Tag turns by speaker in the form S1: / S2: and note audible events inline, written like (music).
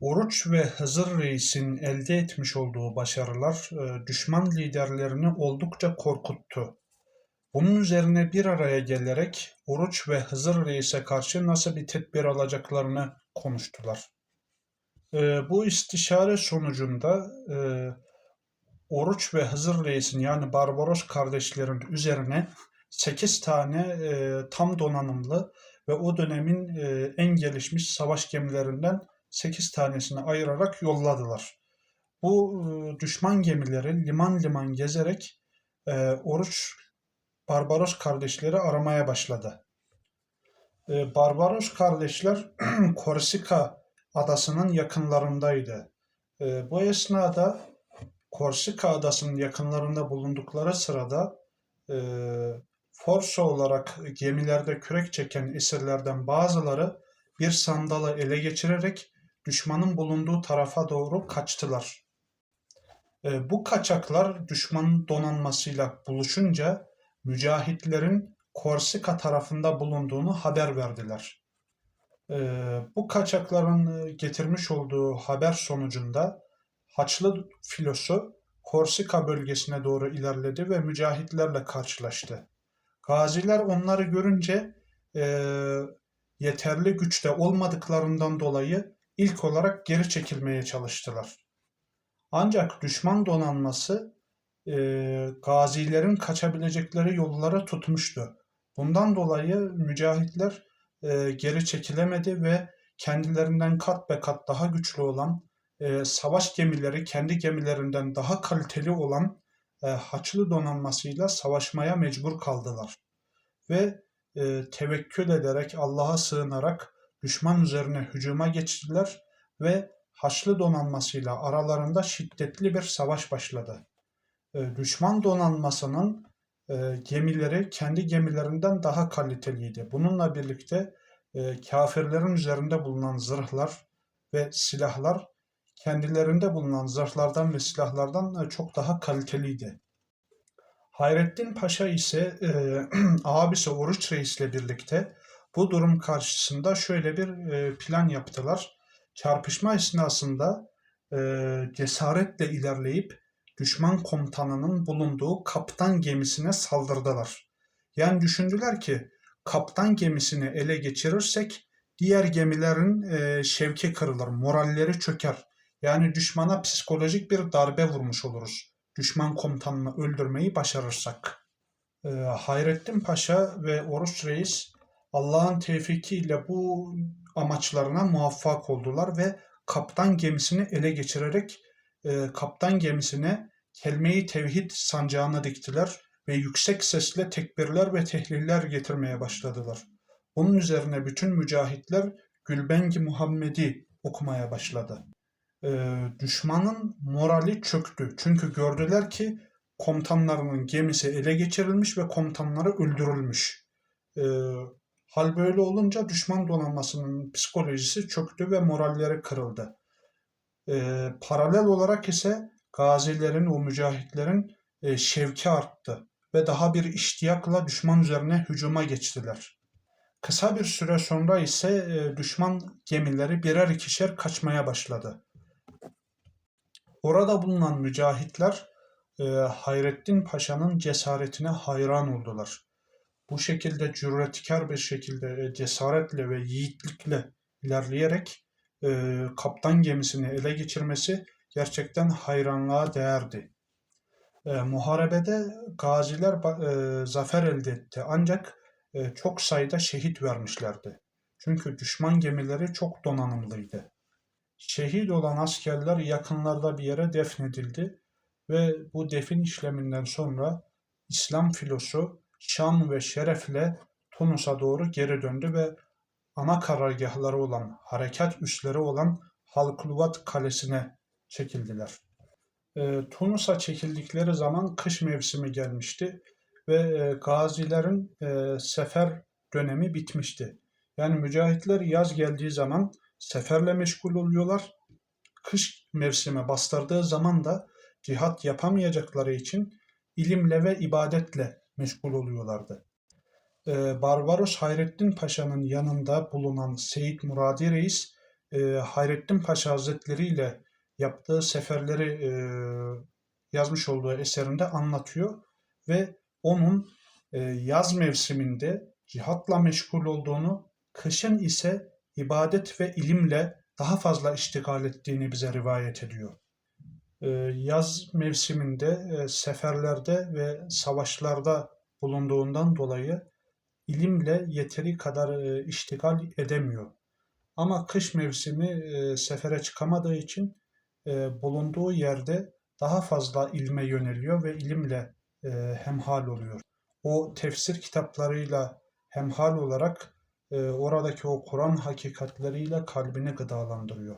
S1: Oruç ve Hızır Reis'in elde etmiş olduğu başarılar e, düşman liderlerini oldukça korkuttu. Bunun üzerine bir araya gelerek Oruç ve Hızır Reis'e karşı nasıl bir tedbir alacaklarını konuştular. E, bu istişare sonucunda e, Oruç ve Hızır Reis'in yani Barbaros kardeşlerin üzerine 8 tane tam donanımlı ve o dönemin en gelişmiş savaş gemilerinden 8 tanesini ayırarak yolladılar. Bu e, düşman gemileri liman liman gezerek e, Oruç Barbaros kardeşleri aramaya başladı. E, Barbaros kardeşler (clears throat) Korsika adasının yakınlarındaydı. E, bu esnada Korsika adasının yakınlarında bulundukları sırada e, forso olarak gemilerde kürek çeken esirlerden bazıları bir sandalı ele geçirerek düşmanın bulunduğu tarafa doğru kaçtılar. E, bu kaçaklar düşmanın donanmasıyla buluşunca mücahitlerin Korsika tarafında bulunduğunu haber verdiler. E, bu kaçakların getirmiş olduğu haber sonucunda Haçlı filosu Korsika bölgesine doğru ilerledi ve mücahitlerle karşılaştı. Gaziler onları görünce e, yeterli güçte olmadıklarından dolayı ilk olarak geri çekilmeye çalıştılar. Ancak düşman donanması e, gazilerin kaçabilecekleri yolları tutmuştu. Bundan dolayı mücahitler e, geri çekilemedi ve kendilerinden kat be kat daha güçlü olan e, savaş gemileri kendi gemilerinden daha kaliteli olan e, Haçlı donanmasıyla savaşmaya mecbur kaldılar. Ve e, tevekkül ederek Allah'a sığınarak düşman üzerine hücuma geçtiler ve Haçlı donanmasıyla aralarında şiddetli bir savaş başladı. E, düşman donanmasının e, gemileri kendi gemilerinden daha kaliteliydi. Bununla birlikte e, kafirlerin üzerinde bulunan zırhlar ve silahlar kendilerinde bulunan zırhlardan ve silahlardan çok daha kaliteliydi. Hayrettin Paşa ise e, (clears throat) abisi Oruç Reis ile birlikte bu durum karşısında şöyle bir e, plan yaptılar. Çarpışma esnasında e, cesaretle ilerleyip düşman komutanının bulunduğu kaptan gemisine saldırdılar. Yani düşündüler ki kaptan gemisini ele geçirirsek diğer gemilerin e, şevki kırılır, moralleri çöker. Yani düşmana psikolojik bir darbe vurmuş oluruz. Düşman komutanını öldürmeyi başarırsak. E, Hayrettin Paşa ve Oruç Reis Allah'ın tevfikiyle bu amaçlarına muvaffak oldular ve kaptan gemisini ele geçirerek e, kaptan gemisine kelmeyi tevhid sancağına diktiler ve yüksek sesle tekbirler ve tehliller getirmeye başladılar. Bunun üzerine bütün mücahitler Gülbengi Muhammedi okumaya başladı e, düşmanın morali çöktü. Çünkü gördüler ki komutanlarının gemisi ele geçirilmiş ve komutanları öldürülmüş. E, hal böyle olunca düşman donanmasının psikolojisi çöktü ve moralleri kırıldı. E, paralel olarak ise gazilerin, o mücahitlerin e, şevki arttı ve daha bir iştiyakla düşman üzerine hücuma geçtiler. Kısa bir süre sonra ise e, düşman gemileri birer ikişer kaçmaya başladı. Orada bulunan mücahitler e, Hayrettin Paşa'nın cesaretine hayran oldular. Bu şekilde cüretkar bir şekilde e, cesaretle ve yiğitlikle ilerleyerek e, kaptan gemisini ele geçirmesi gerçekten hayranlığa değerdi. E, muharebede gaziler e, zafer elde etti ancak e, çok sayıda şehit vermişlerdi. Çünkü düşman gemileri çok donanımlıydı. Şehit olan askerler yakınlarda bir yere defnedildi ve bu defin işleminden sonra İslam filosu Şam ve Şeref'le Tunus'a doğru geri döndü ve ana karargahları olan, harekat üsleri olan Halkuluvat Kalesi'ne çekildiler. E, Tunus'a çekildikleri zaman kış mevsimi gelmişti ve e, gazilerin e, sefer dönemi bitmişti. Yani mücahitler yaz geldiği zaman seferle meşgul oluyorlar. Kış mevsimi bastırdığı zaman da cihat yapamayacakları için ilimle ve ibadetle meşgul oluyorlardı. Ee, Barbaros Hayrettin Paşa'nın yanında bulunan Seyit Muradi Reis e, Hayrettin Paşa Hazretleri ile yaptığı seferleri e, yazmış olduğu eserinde anlatıyor ve onun e, yaz mevsiminde cihatla meşgul olduğunu, kışın ise ibadet ve ilimle daha fazla iştigal ettiğini bize rivayet ediyor. E, yaz mevsiminde e, seferlerde ve savaşlarda bulunduğundan dolayı ilimle yeteri kadar e, iştigal edemiyor. Ama kış mevsimi e, sefere çıkamadığı için bulunduğu yerde daha fazla ilme yöneliyor ve ilimle hemhal oluyor. O tefsir kitaplarıyla hemhal olarak oradaki o Kur'an hakikatleriyle kalbini gıdalandırıyor.